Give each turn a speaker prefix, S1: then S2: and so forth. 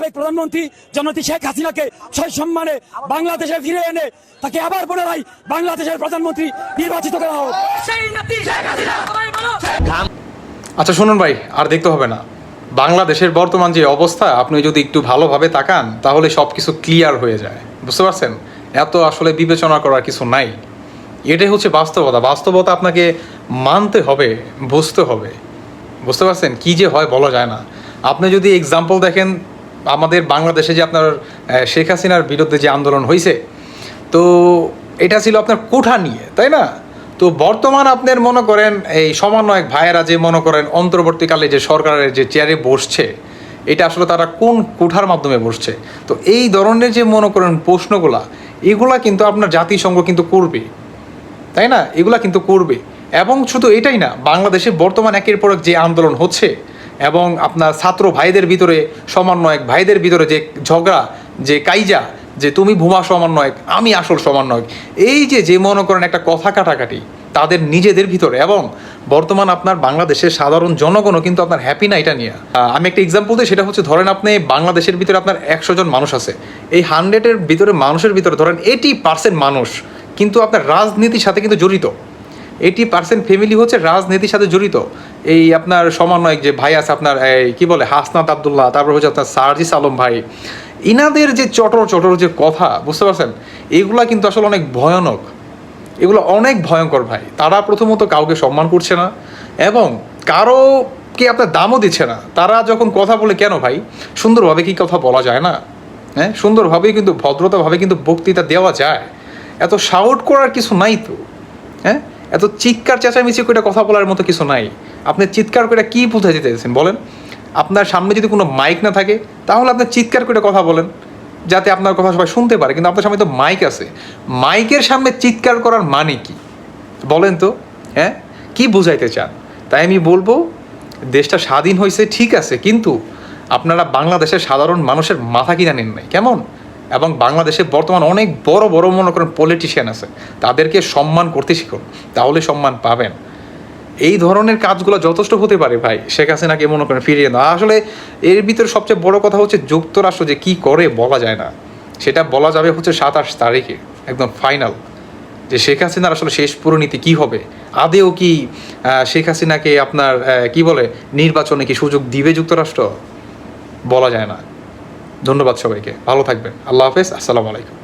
S1: সাবেক প্রধানমন্ত্রী জনতি শেখ হাসিনাকে সয় সম্মানে বাংলাদেশে ফিরে এনে তাকে আবার পুনরায় বাংলাদেশের প্রধানমন্ত্রী নির্বাচিত করা হোক।
S2: সেই নাতি শেখ হাসিনা সবাই বলো।
S3: আচ্ছা শুনুন ভাই আর দেখতে হবে না। বাংলাদেশের বর্তমান যে অবস্থা আপনি যদি একটু ভালোভাবে তাকান তাহলে সব কিছু ক্লিয়ার হয়ে যায়। বুঝতে পারছেন? এত আসলে বিবেচনা করার কিছু নাই। এটাই হচ্ছে বাস্তবতা। বাস্তবতা আপনাকে মানতে হবে বুঝতে হবে। বুঝতে পারছেন? কি যে হয় বলা যায় না। আপনি যদি এক্সাম্পল দেখেন আমাদের বাংলাদেশে যে আপনার শেখ হাসিনার বিরুদ্ধে যে আন্দোলন হয়েছে তো এটা ছিল আপনার কোঠা নিয়ে, তাই না? তো বর্তমান আপনার মনে করেন এই সমন্বয়ক ভাইয়েরা যে মনে করেন অন্তর্বর্তীকালে যে সরকারের যে চেয়ারে বসছে, এটা আসলে তারা কোন কোঠার মাধ্যমে বসছে? তো এই ধরনের যে মনে করেন প্রশ্নগুলা, এগুলা কিন্তু আপনার জাতিসংঘ কিন্তু করবে, তাই না? এগুলা কিন্তু করবে। এবং শুধু এটাই না, বাংলাদেশে বর্তমান একের পর এক যে আন্দোলন হচ্ছে এবং আপনার ছাত্র ভাইদের ভিতরে সমন্বয়ক ভাইদের ভিতরে যে ঝগড়া, যে কাইজা, যে তুমি ভুমা সমন্বয়ক, আমি আসল সমন্বয়ক, এই যে যে মনে করেন একটা কথা কাটাকাটি, তাদের নিজেদের ভিতরে এবং বর্তমান আপনার বাংলাদেশের সাধারণ জনগণও কিন্তু আপনার হ্যাপি না এটা নিয়ে। আমি একটা এক্সাম্পল দিই, সেটা হচ্ছে ধরেন আপনি বাংলাদেশের ভিতরে আপনার একশো জন মানুষ আছে। এই হান্ড্রেডের ভিতরে মানুষের ভিতরে ধরেন এইটি পার্সেন্ট মানুষ কিন্তু আপনার রাজনীতির সাথে কিন্তু জড়িত। এইটি পার্সেন্ট ফ্যামিলি হচ্ছে রাজনীতির সাথে জড়িত। এই আপনার সমন্বয়ক যে ভাই আছে আপনার, এই কি বলে, হাসনাত আবদুল্লাহ, তারপর হচ্ছে আপনার সার্জিস আলম ভাই, ইনাদের যে চটর চটর যে কথা, বুঝতে পারছেন? এগুলা কিন্তু আসলে অনেক ভয়ানক। এগুলো অনেক ভয়ঙ্কর ভাই। তারা প্রথমত কাউকে সম্মান করছে না এবং কারও কে আপনার দামও দিচ্ছে না। তারা যখন কথা বলে, কেন ভাই? সুন্দরভাবে কি কথা বলা যায় না? হ্যাঁ? সুন্দরভাবেই কিন্তু, ভদ্রতাভাবে কিন্তু বক্তৃতা দেওয়া যায়। এত শাউট করার কিছু নাই তো। হ্যাঁ? এত চিৎকার, চেঁচামেচি করে কথা বলার মতো কিছু নাই। আপনি চিৎকার করে কি বোঝাতে চাইছেন বলেন? আপনার সামনে যদি কোনো মাইক না থাকে, তাহলে আপনি চিৎকার করে কথা বলেন, যাতে আপনার কথা সবাই শুনতে পারে। কিন্তু আপনার সামনে তো মাইক আছে। মাইকের সামনে চিৎকার করার মানে কি? বলেন তো হ্যাঁ? কি বুঝাইতে চান? তাই আমি বলব, দেশটা স্বাধীন হয়েছে ঠিক আছে, কিন্তু আপনারা বাংলাদেশের সাধারণ মানুষের মাথা কিনা নেন নাই? কেমন? এবং বাংলাদেশে বর্তমান অনেক বড় বড় মনে করেন পলিটিশিয়ান আছে। তাদেরকে সম্মান করতে শিখুন তাহলে সম্মান পাবেন। এই ধরনের কাজগুলো যথেষ্ট হতে পারে ভাই, শেখ হাসিনাকে মনে করেন ফিরিয়ে দেওয়া। আসলে এর ভিতরে সবচেয়ে বড় কথা হচ্ছে যুক্তরাষ্ট্র যে কি করে বলা যায় না। সেটা বলা যাবে হচ্ছে সাতাশ তারিখে, একদম ফাইনাল যে শেখ হাসিনার আসলে শেষ পরিণতি কি হবে? আদেও কি শেখ হাসিনাকে আপনার কি বলে, নির্বাচনে কি সুযোগ দিবে যুক্তরাষ্ট্র? বলা যায় না। ধন্যবাদ সবাইকে। ভালো থাকবেন। আল্লাহ হাফেজ। আসসালামু আলাইকুম।